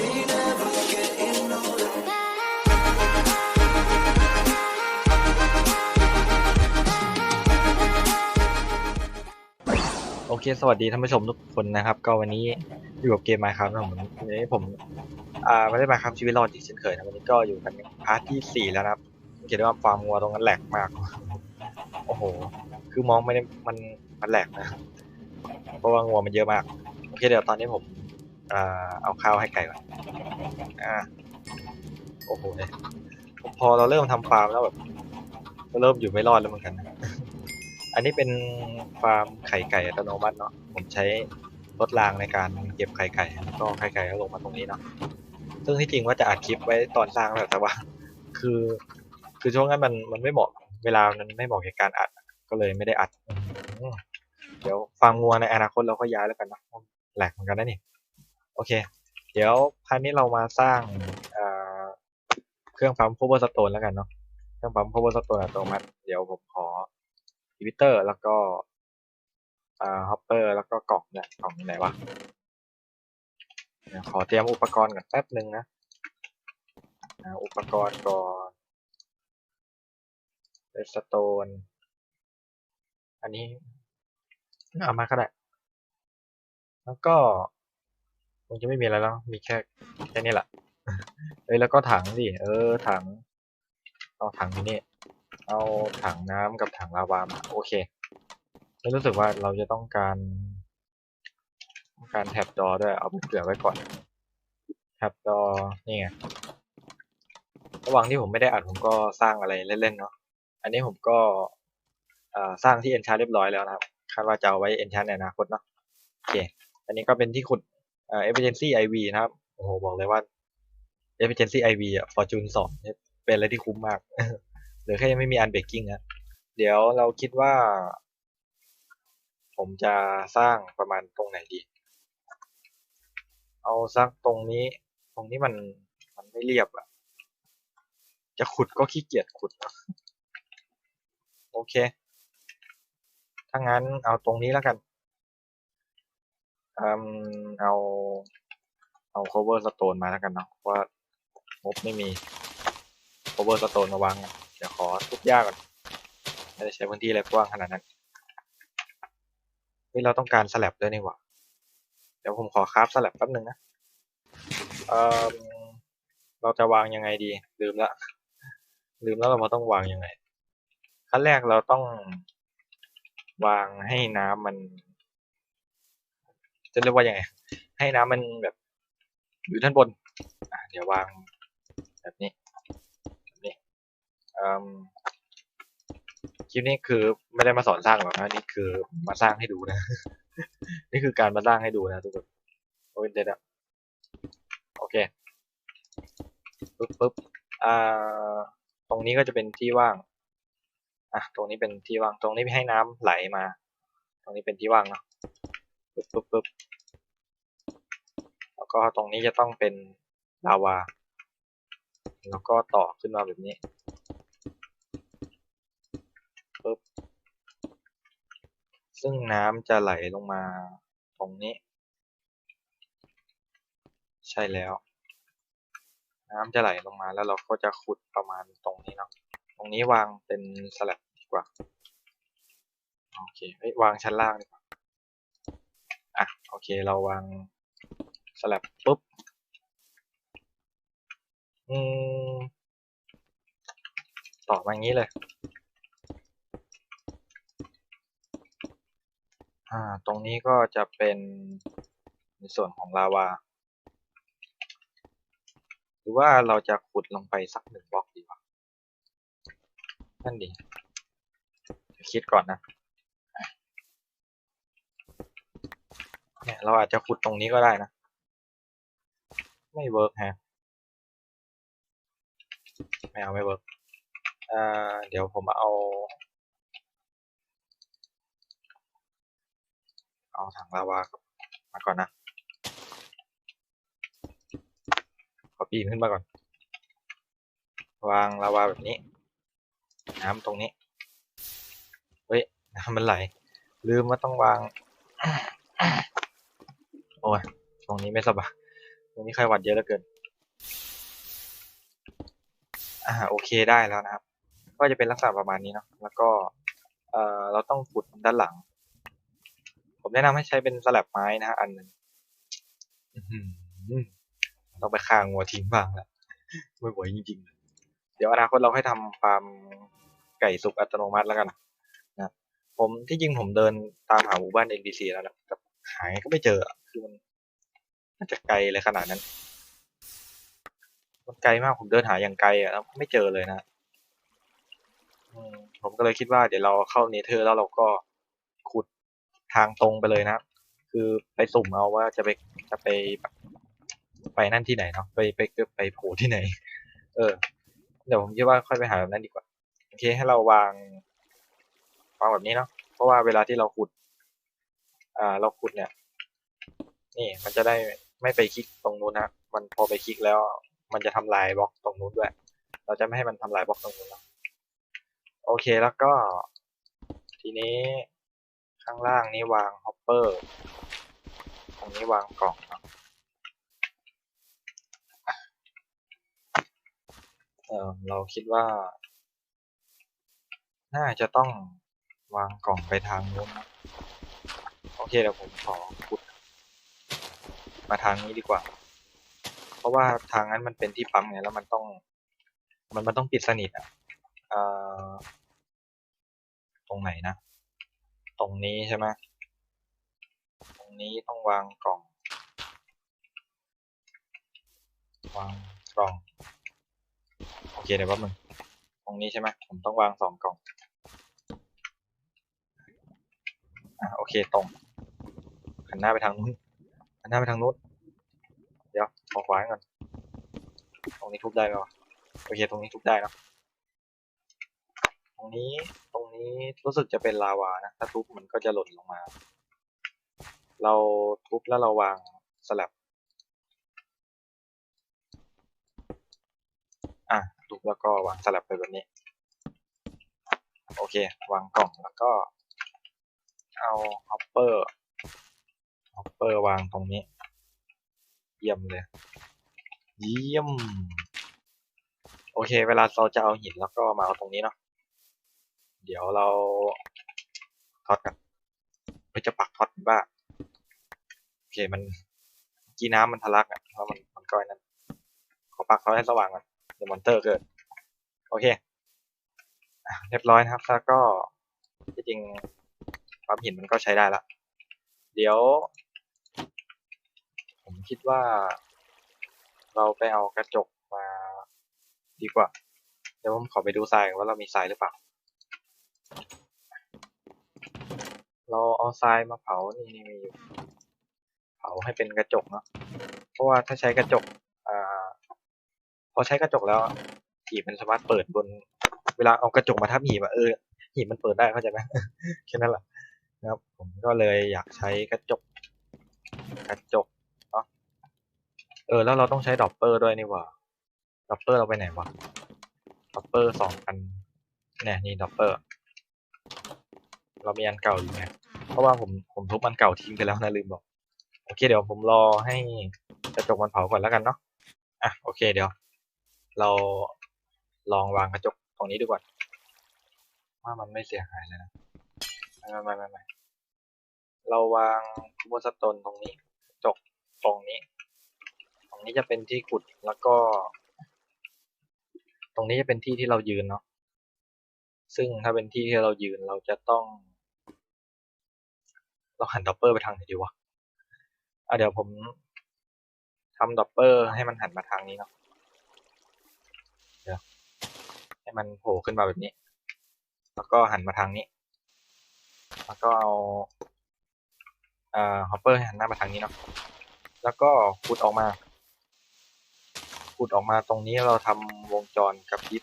โอเค สวัสดีท่านผู้ชมทุกคนนะครับ ก็วันนี้อยู่กับเกม Minecraft นะผมวันนี้ผมอ่าไม่ได้มาครับชีวิตรอดอีกเช่นเคยนะวันนี้ก็อยู่กันพาร์ทที่สี่แล้วนะครับสังเกตได้ว่าฟาร์มงัวตรงนั้นแหลกมาก โอ้โห คือมองไม่ได้มันมันแหลกนะ เพราะว่างัวมันเยอะมาก โอเค เดี๋ยวตอนนี้ผม อ่าเอาข้าวให้ไก่ก่อนอ่าโอ้โหเนี่ยพอเราเริ่มทำฟาร์มแล้วแบบก็เริ่มอยู่ไม่รอดแล้วเหมือนกัน อันนี้เป็นฟาร์มไข่ไก่อัตโนมัติเนาะ ผมใช้รถรางในการเก็บไข่ไก่แล้วก็ไข่ไก่ก็ลงมาตรงนี้เนาะ ซึ่งที่จริงว่าจะอัดคลิปไว้ตอนสร้างแต่ว่า คือ คือช่วงนั้นมันมันไม่เหมาะ เวลามันไม่เหมาะกับการอัด ก็เลยไม่ได้อัด เดี๋ยวฟาร์มงัวในอนาคตเราก็ย้ายแล้วกันนะแหลกเหมือนกันนะนี่ อเค เดี๋ยวพันนี้เรามาสร้างเครื่องปั๊ม power stone แล้วกันเนาะ เครื่องปั๊ม power stone อัตโนมัติ เดี๋ยวผมขออิวิเตอร์แล้วก็ฮอปเปอร์แล้วก็กล่องเนี่ยกล่องไหนวะขอเตรียมอุปกรณ์ก่อนแป๊บหนึ่งนะอุปกรณ์ก่อนเรสโตน อันนี้เอามาก็ได้ แล้วก็ คงจะไม่มีอะไรแล้ว มีแค่แค่นี้แหละเอ้ยแล้วก็ถังดิเออถัง เอาถังที่นี่ เอาถังน้ำกับถังลาวามาโอเคไม่รู้สึกว่าเราจะต้องการต้องการแท็บดอด้วย เอาไปเผื่อไว้ก่อนแท็บดอนี่ไงระหว่างที่ผมไม่ได้อัดผมก็สร้างอะไรเล่นๆเนาะอันนี้ผมก็สร้างที่เอนชาเรียบร้อยแล้วนะครับคาดว่าจะเอาไว้เอนชาในอนาคตเนาะโอเค อันนี้ก็เป็นที่ขุด เอ่อ emergency IV นะครับโอ้โหบอกเลยว่า emergency IV อะ fortune สองเนี่ยเป็นอะไรที่คุ้มมากหรือแค่ยังไม่มีอันเบรกกิ้งนะเดี๋ยวเราคิดว่า ผมจะสร้างประมาณตรงไหนดี เอาสักตรงนี้ ตรงนี้มันมันไม่เรียบอะจะขุดก็ขี้เกียจขุด โอเค ถ้างั้นเอาตรงนี้แล้วกัน อืมเอา เอา cover stone มาแล้วกันเนาะเพราะว่างบไม่มี cover stone มาวางเดี๋ยวขอทุบหญ้าก่อนไม่ได้ใช้พื้นที่อะไรกว้างขนาดนั้นเฮ้ยเราต้องการสลับด้วยนี่หว่าเดี๋ยวผมขอคราฟสลับแป๊บหนึ่งนะเอ่อเราจะวางยังไงดี ลืมละลืมแล้วเรามาต้องวางยังไงขั้นแรกเราต้องวางให้น้ำมัน จะเรียกว่ายังไง ให้น้ำมันแบบอยู่ด้านบนเดี๋ยววางแบบนี้แบบนี้คลิปนี้คือไม่ได้มาสอนสร้างหรอกนะนี่คือมาสร้างให้ดูนะ นี่คือการมาสร้างให้ดูนะทุกคนโอ้ยเด็ดอะโอเคปึ๊บปึ๊บอ่าตรงนี้ก็จะเป็นที่ว่างอะตรงนี้เป็นที่ว่างตรงนี้ให้น้ำไหลมา ตรงนี้เป็นที่ว่างเนาะ ปึ๊บปึ๊บปึ๊บแล้วก็ตรงนี้จะต้องเป็นลาวา แล้วก็ต่อขึ้นมาแบบนี้ปึ๊บซึ่งน้ำจะไหลลงมาตรงนี้ ใช่แล้ว น้ำจะไหลลงมาแล้วเราก็จะขุดประมาณตรงนี้เนาะตรงนี้วางเป็นสลับดีกว่าโอเคเฮ้ยวางชั้นล่างดีกว่า อะโอเคเราวางสลับปุ๊บอืมต่อมาอย่างนี้เลย อ่า ตรงนี้ก็จะเป็นในส่วนของลาวา หรือว่าเราจะขุดลงไปสักหนึ่งบล็อกดีกว่า นั่นดี คิดก่อนนะ เนี่ยเราอาจจะขุดตรงนี้ก็ได้นะ ไม่เวิร์กฮะไม่เอาไม่เวิร์กเดี๋ยวผมเอา เอาถังลาวามาก่อนนะขอปีนขึ้นมาก่อน วางลาวาแบบนี้ น้ำตรงนี้ เฮ้ย น้ำมันไหล ลืมว่าต้องวาง โอ้ยตรงนี้ไม่สบายวันนี้ใครหวัดเยอะเหลือเกิน อ่าโอเคได้แล้วนะครับ ก็จะเป็นลักษณะประมาณนี้เนาะ แล้วก็ เอ่อ เราต้องขุดด้านหลัง ผมแนะนำให้ใช้เป็นสลับไม้นะฮะอันหนึ่งต้องไปฆ่างัวทิ้งบ้างแล้วไม่ไหวจริงๆเดี๋ยวอนาคตเราให้ทำฟาร์มไก่สุกอัตโนมัติแล้วกันนะครับผมที่จริงผมเดินตามหาหมู่บ้าน NPC แล้วนะแต่ หาไงก็ไม่เจอคือมันน่าจะไกลเลยขนาดนั้น มันไกลมากผมเดินหาอย่างไกลอะแล้วไม่เจอเลยนะผมก็เลยคิดว่าเดี๋ยวเราเข้าเนเธอร์แล้วเราก็ขุดทางตรงไปเลยนะ คือไปสุ่มเอาว่าจะไปจะไปไปนั่นที่ไหนเนาะไปไปไปโผล่ที่ไหน เออ เดี๋ยวผมคิดว่าค่อยไปหาแบบนั้นดีกว่า โอเคให้เราวางวางแบบนี้เนาะเพราะว่าเวลาที่เราขุด อ่าเราขุดเนี่ย นี่มันจะได้ไม่ไปคลิกตรงนู้นนะมันพอไปคลิกแล้ว มันจะทำลายบล็อกตรงนู้นด้วย เราจะไม่ให้มันทำลายบล็อกตรงนู้นแล้วโอเคแล้วก็ ทีนี้ข้างล่างนี้วางฮอปเปอร์ตรงนี้วางกล่องเนาะเออเราคิดว่า น่าจะต้องวางกล่องไปทางนู้นนะ เคเดี๋ยวผมขอขุดมาทางนี้ดีกว่า เพราะว่าทางนั้นมันเป็นที่ปั๊มไงแล้วมันต้อง มันมันต้องปิดสนิทอะเอ่อตรงไหนนะ ตรงนี้ใช่ไหมตรงนี้ต้องวางกล่อง วางกล่อง โอเคเดี๋ยวแป๊บนึงตรงนี้ใช่ไหมผมต้องวางสองกล่องอะโอเคตรง หันหน้าไปทางนู้นหันหน้าไปทางนู้นเดี๋ยวขอขวานก่อนตรงนี้ทุบได้ไหมวะโอเคตรงนี้ทุบได้เนะตรงนี้ตรงนี้รู้สึกจะเป็นลาวานะถ้าทุบมันก็จะหล่นลงมา เราทุบแล้วเราวางสลับอะทุบแล้วก็วางสลับไปแบบนี้ โอเค วางกล่องแล้วก็เอาฮอปเปอร์ อปเปอร์วางตรงนี้ เยี่ยมเลย เยี่ยม โอเค เวลาเราจะเอาหินแล้วก็มาเอาตรงนี้เนาะ เดี๋ยวเราท็อตกันเพื่อจะปักท็อตบ้าโอเคมันกีน้ำมันทะลักอะเพราะมันมันก้อยนั้น ขอปักท็อตให้สว่างก่อนเดี๋ยวมอนเตอร์เกิด โอเคเรียบร้อยนะครับแล้วก็จริงความหินมันก็ใช้ได้ละ เดี๋ยว คิดว่า เราไปเอากระจกมาดีกว่า เดี๋ยวผมขอไปดูทรายว่าเรามีทรายหรือเปล่า เราเอาทรายมาเผานี่นี่มีอยู่ เผาให้เป็นกระจกเนาะ เพราะว่าถ้าใช้กระจกอ่าพอใช้กระจกแล้วหีบมันสามารถเปิดบน เวลาเอากระจกมาทับหีบอะเออหีบมันเปิดได้เข้าใจไหมแค่นั้นแหละนะครับผมก็เลยอยากใช้กระจก กระจก เออ แล้วเราต้องใช้ดอปเปอร์ด้วยนี่ว่าดอปเปอร์เราไปไหนวะดอปเปอร์สองอันเนี่ยนี่ดอปเปอร์ เรามีอันเก่าอยู่ไงเพราะว่าผมผมทุบอันเก่าทิ้งไปแล้วนะลืมบอก โอเค เดี๋ยวผมรอให้กระจกมันเผาก่อนแล้วกันเนาะอะโอเคเดี๋ยว เราลองวางกระจกตรงนี้ดูก่อนว่ามันไม่เสียหายเลยนะไม่ไม่ไม่ไม่ไม่เราวางคูโบสโตนตรงนี้กระจกตรงนี้ รงนี้จะเป็นที่ขุดแล้วก็ ตรงนี้จะเป็นที่ที่เรายืนเนาะซึ่งถ้าเป็นที่ที่เรายืนเราจะต้อง เราหันดับเปอร์ไปทางไหนดีวะอะเดี๋ยวผมทำดับเปอร์ให้มันหันมาทางนี้เนาะเดี๋ยวให้มันโผล่ขึ้นมาแบบนี้ แล้วก็หันมาทางนี้ แล้วก็เอาอ่าฮอปเปอร์ให้หันหน้ามาทางนี้เนาะแล้วก็ขุดออกมา ขุดออกมาตรงนี้เราทำวงจรกระพริบ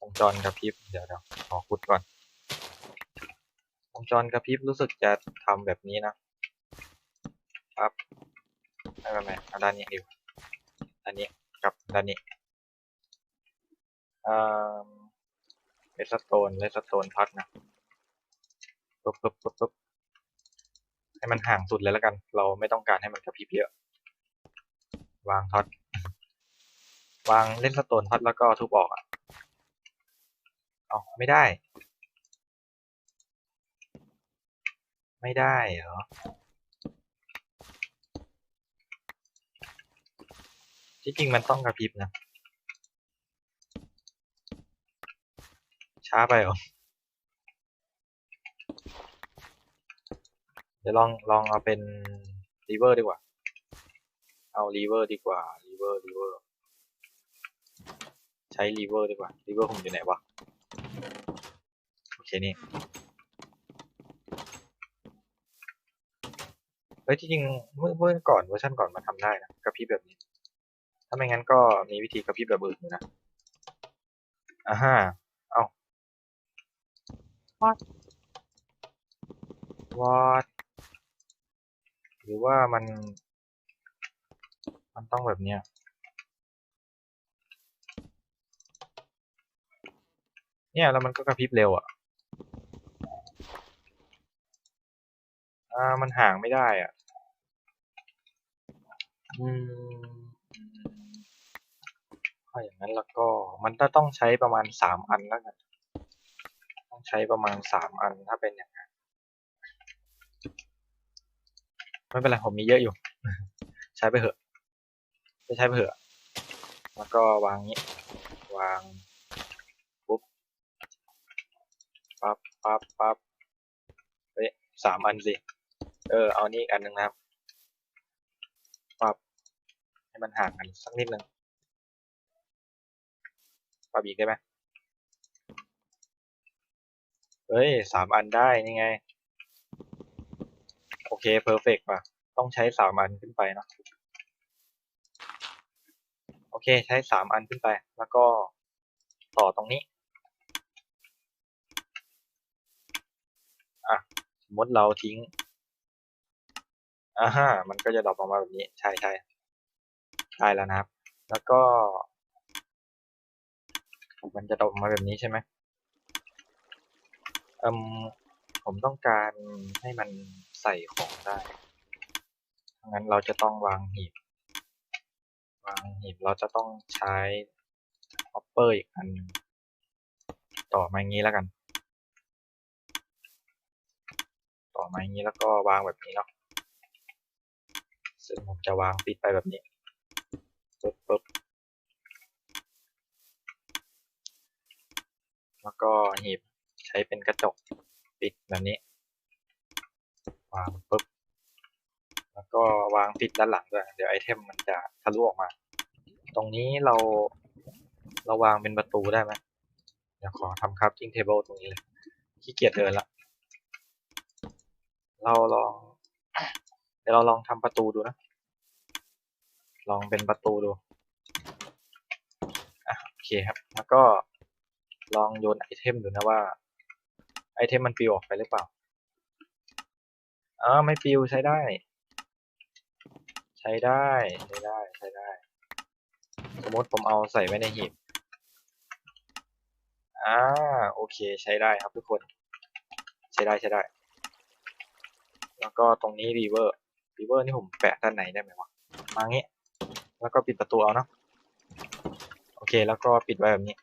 วงจรกระพริบ เดี๋ยวเดี๋ยวขอขุดก่อน วงจรกระพริบรู้สึกจะทำแบบนี้นะครับไม่ไม่ไม่ด้านนี้ดีกว่ด้านนี้กับด้านนี้เอ่าเลสโตนเลสโตนพัดนะปุ๊บปุ๊บปุ๊บปุ๊บให้มันห่างสุดเลยแล้วกัน เราไม่ต้องการให้มันกระพริบเยอะ วางท็อต วางเล่นสโตนท็อตแล้วก็ทุบออกอะเอาไม่ได้ ไม่ได้เหรอที่จริงมันต้องกระพริบนะ ช้าไปเหรอ เดี๋ยวลองลองเอาเป็นรีเวอร์ดีกว่า เอารีเวอร์ดีกว่ารีเวอร์รีเวอร์ ใช้รีเวอร์ดีกว่ารีเวอร์ผมอยู่ไหนวะโอเคนี่เฮ้ยที่จริงเมื่อเมื่อก่อนเวอร์ชันก่อนมาทำได้นะกระพริบแบบนี้ ถ้าไม่งั้นก็มีวิธีกระพริบแบบอื่นอยู่นะอ่าฮะเอ้า what what หรือว่ามัน มันต้องแบบเนี้ย เนี่ยแล้วมันก็กระพริบเร็วอะอ่ามันห่างไม่ได้อะอืมถ้าอย่างนั้นแล้วก็มันจะต้องใช้ประมาณสามอันแล้วกันต้องใช้ประมาณสามอันถ้าเป็นอย่างนั้นไม่เป็นไรผมมีเยอะอยู่ ใช้ไปเถอะจะใช้ไปเถอะ แล้วก็วางนี้ วางปุ๊บ ปั๊บปั๊บเฮ้ยสามอันสิ เออ เอานี่อีกอันหนึ่งนะครับปรับให้มันห่างกันสักนิดหนึ่งปรับอีกได้ไหมเฮ้ยสามอันได้นี่ไง โอเคเพอร์เฟกต์ป่ะ ต้องใช้สามอันขึ้นไปเนาะโอเค ใช้สามอันขึ้นไป แล้วก็ต่อตรงนี้ อะ ส มติเราทิ้งอ่าฮะมันก็จะดรอปออกมาแบบนี้ใช่ใช่ได้แล้วนะครับ แล้วก็ มันจะดรอปออกมาแบบนี้ใช่ไหมอืมผมต้องการให้มันใส่ของได้งั้นเราจะต้องวางหีบ วางหีบเราจะต้องใช้ฮอปเปอร์อีกอันหนึ่งต่อมาอย่างนี้แล้วกัน ต่อมาอย่างนี้แล้วก็วางแบบนี้เนาะซึ่งผมจะวางปิดไปแบบนี้ปึ๊บปึ๊บแล้วก็หีบใช้เป็นกระจกปิดแบบนี้ วางปึ๊บแล้วก็วางปิดด้านหลังด้วยเดี๋ยวไอเทมมันจะทะลุออกมา ตรงนี้เราเราวางเป็นประตูได้ไหมเดี๋ยวขอทำครับจิ้งเทเบิลตรงนี้เลยขี้เกียจเดินละ เราลอง เดี๋ยวเราลองทำประตูดูนะ ลองเป็นประตูดูอะโอเคครับ แล้วก็ลองโยนไอเทมดูนะว่า ไอเทมมันปลิวออกไปหรือเปล่าอ๋อไม่ปลิวใช้ได้ ใช้ได้ใช้ได้ใช้ได้ สมมติผมเอาใส่ไว้ในหีบอ่าโอเคใช้ได้ครับทุกคน ใช้ได้ใช้ได้ แล้วก็ตรงนี้รีเวอร์รีเวอร์นี่ผมแปะด้านไหนได้ไหมวะมางี้ แล้วก็ปิดประตูเอาเนาะโอเคแล้วก็ปิดไว้แบบนี้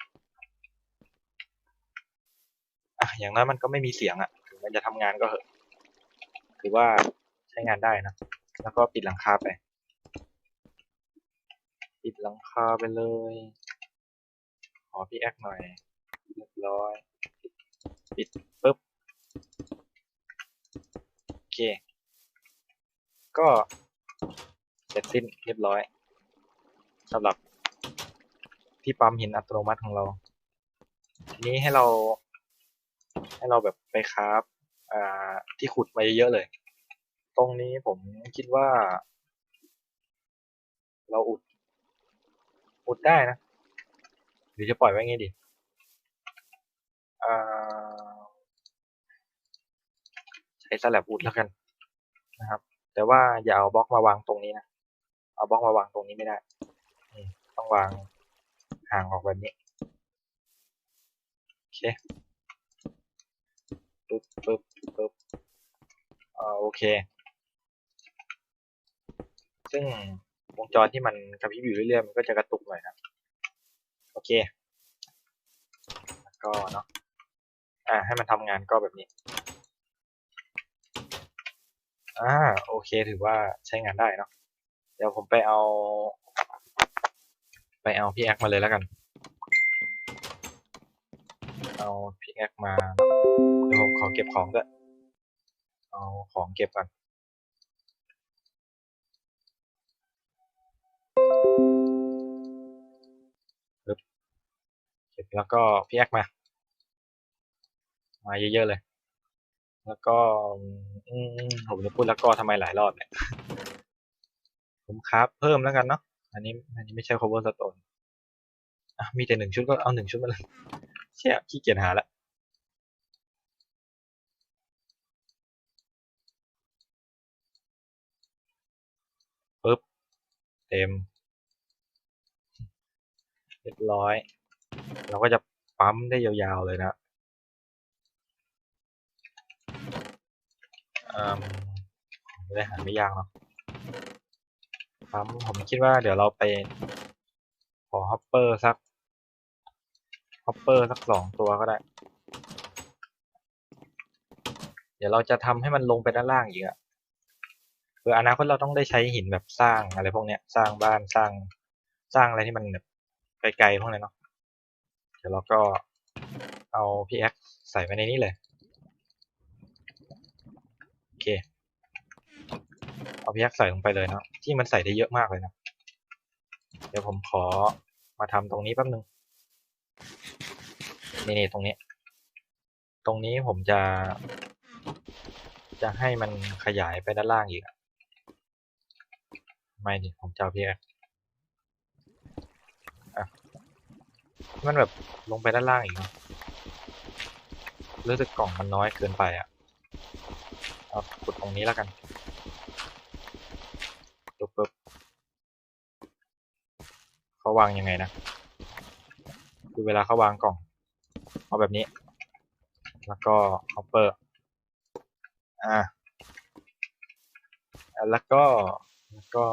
อะอย่างน้อยมันก็ไม่มีเสียงอะถึงมันจะทำงานก็เหอะถือว่าใช้งานได้นะแล้วก็ปิดหลังคาไป ปิดหลังคาไปเลยขอพี่แอคหน่อยเรียบร้อย ปิดปุ๊บ เค ก็เสร็จสิ้นเรียบร้อยสำหรับที่ปั๊มหินอัตโนมัติของเรา ทีนี้ให้เรา ให้เราแบบไปคราฟที่ขุดมาเยอะเลย ตรงนี้ผมคิดว่า เราอุด อุดได้นะ หรือจะปล่อยไว้ไงดี อ่า ช้สลับอุดแล้วกันนะครับ แต่ว่าอย่าเอาบล็อกมาวางตรงนี้นะ เอาบล็อกมาวางตรงนี้ไม่ได้ ต้องวางห่างออกแบบนี้ โอเคปึ๊บปึ๊บปึ๊บอ่าโอเค ซึ่งวงจรที่มันกระพริบอยู่เรื่อยๆ มันก็จะกระตุกหน่อยนะ โอเค แล้วก็เนาะ อ่า ให้มันทำงานก็แบบนี้ อ่าโอเคถือว่าใช้งานได้เนาะเดี๋ยวผมไปเอา ไปเอาพี่แอคมาเลยแล้วกัน เอาพี่แอคมาเดี๋ยวผมขอเก็บของด้วยเอาของเก็บก่อนเก็บแล้วก็พี่แอคมา มาเยอะๆเลย แล้วก็ผมจะพูดแล้วก็ทำไมหลายรอบเนี่ย ผมคราฟเพิ่มแล้วกันเนาะอันนี้ อันนี้ไม่ใช่ cover stone อะมีแต่หนึ่งชุดก็เอาหนึ่งชุดมาเลยเชี่ยขี้เกียจหาละปึ๊บ เต็ม เรียบร้อย เราก็จะปั๊มได้ยาวๆเลยนะ เอืมไม่ได้หาไม่ยากเนาะปั๊มผมคิดว่าเดี๋ยวเราไปขอฮอปเปอร์สักฮอปเปอร์สักสองตัวก็ได้ เดี๋ยวเราจะทำให้มันลงไปด้านล่างอีกอะเพื่ออนาคตเราต้องได้ใช้หินแบบสร้างอะไรพวกเนี้ยสร้างบ้านสร้างสร้างอะไรที่มันแบบไกลๆพวกนี้นเนาะเดี๋ยวเราก็เอาพีแอคใส่ไว้ในนี้เลย โอเค เอาพีแอคใส่ลงไปเลยนะที่มันใส่ได้เยอะมากเลยนะ เดี๋ยวผมขอมาทำตรงนี้แป๊บนึงนี่ๆตรงนี้ ตรงนี้ผมจะ จะให้มันขยายไปด้านล่างอีกไม่ดิผมจะเอาพีแอคมันแบบลงไปด้านล่างอีกเนาะรู้สึกกล่องมันน้อยเกินไปอะเอาขุดตรงนี้แล้วกัน ปุ๊บปุ๊บเขาวางยังไงนะคือเวลาเขาวางกล่อง เอาแบบนี้ แล้วก็ฮอปเปอร์อ่าแล้วก็แล้วก็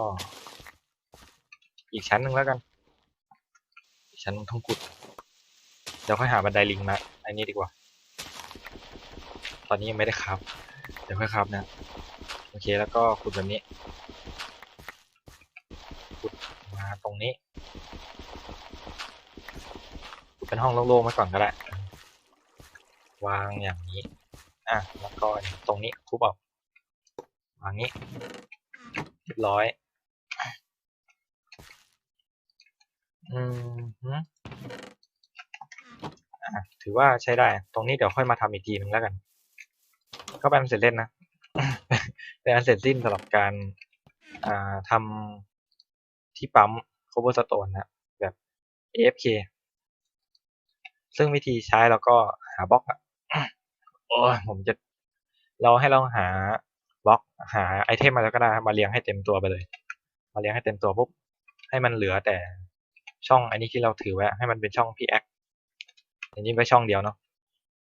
อีกชั้นหนึ่งแล้วกันอีกชั้นหนึ่งต้องขุดเดี๋ยวค่อยหาบันไดลิงมาอันนี้ดีกว่า ตอนนี้ยังไม่ได้ครับ เดี๋ยวค่อยครับนะ โอเคแล้วก็ขุดแบบนี้ ขุดมาตรงนี้ ขุด เป็นห้องโล่งๆไว้ก่อนก็ได้วางอย่างนี้ อะ แล้วก็ตรงนี้ทุบออกวางนี้เรียบร้อย อืมฮึอะถือว่าใช้ได้ ตรงนี้เดี๋ยวค่อยมาทำอีกทีนึงแล้วกัน ก็เป็นเสร็จเล่นนะ เป็นอันเสร็จสิ้นสำหรับการ อ่าทำที่ปั๊ม cobblestone นะ แบบ AFK ซึ่งวิธีใช้เราก็หาบล็อกอะโอ้ผมจะเราให้เราหาบล็อกหาไอเทมมาแล้วก็ได้มาเรียงให้เต็มตัวไปเลย มาเรียงให้เต็มตัวปุ๊บให้มันเหลือแต่ช่องอันนี้ที่เราถือไว้ให้มันเป็นช่อง PX อย่างนี้ไว้ช่องเดียวเนาะ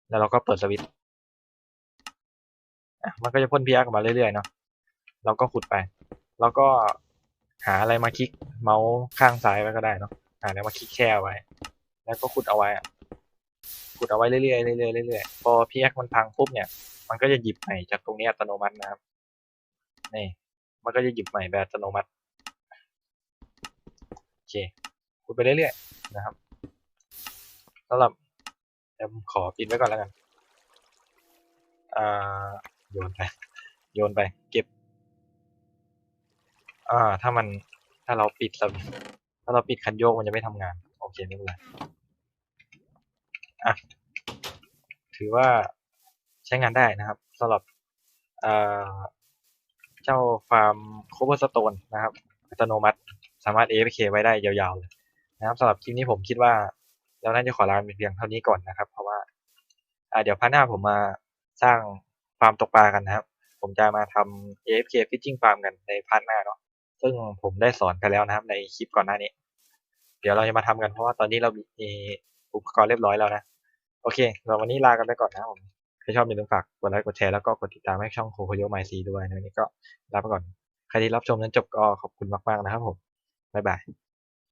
แล้วเราก็เปิดสวิตช์มันก็จะพ่น PX ออกมาเรื่อยๆเนาะเราก็ขุดไป แล้วก็หาอะไรมาคลิกเมาส์ข้างซ้ายไว้ก็ได้เนาะหาอะไรมาคลิกแช่ไว้ แล้วก็ขุดเอาไว้ ขุดเอาไว้เรื่อยๆเรื่อยๆเรื่อยๆพอ PX มันพังปุ๊บเนี่ย มันก็จะหยิบใหม่จากตรงนี้อัตโนมัตินะครับนี่มันก็จะหยิบใหม่แบบอัตโนมัติโอเคขุดไปเรื่อยๆนะครับสำหรับเดี๋ยวผมขอปิดไว้ก่อนแล้วกันอ่าโยนไปโยนไป เก็บ อ่า ถ้ามันถ้าเราปิดถ้าเราปิดคันโยกมันจะไม่ทำงาน โอเคไม่เป็นไร อะถือว่าใช้งานได้นะครับสำหรับเจ้าฟาร์มโคเวอร์สโตนนะครับ อัตโนมัติสามารถ AFK ไว้ได้ยาวๆเลยนะครับสำหรับคลิปนี้ผมคิดว่าเราน่าจะขอลาไปเพียงเท่านี้ก่อนนะครับ เพราะว่าอ่าเดี๋ยวพาร์ทหน้าผมมาสร้างฟาร์มตกปลากันนะครับ ผมจะมาทำ AFK Fishing Farm กันในพาร์ทหน้าเนาะซึ่งผมได้สอนไปแล้วนะครับในคลิปก่อนหน้านี้ เดี๋ยวเราจะมาทำกันเพราะว่าตอนนี้เรามี อุปกรณ์เรียบร้อยแล้วนะ โอเคเราวันนี้ลากันไปก่อนนะผมใครชอบอย่าลืมฝากกดไลค์กดแชร์แล้วก็กดติดตามให้ช่องโคโคโยไมซีด้วยนะวันนี้ก็ลาไปก่อน ใครที่รับชมนั้นจบก็ขอบคุณมาก ๆ นะครับผม บ๊ายบาย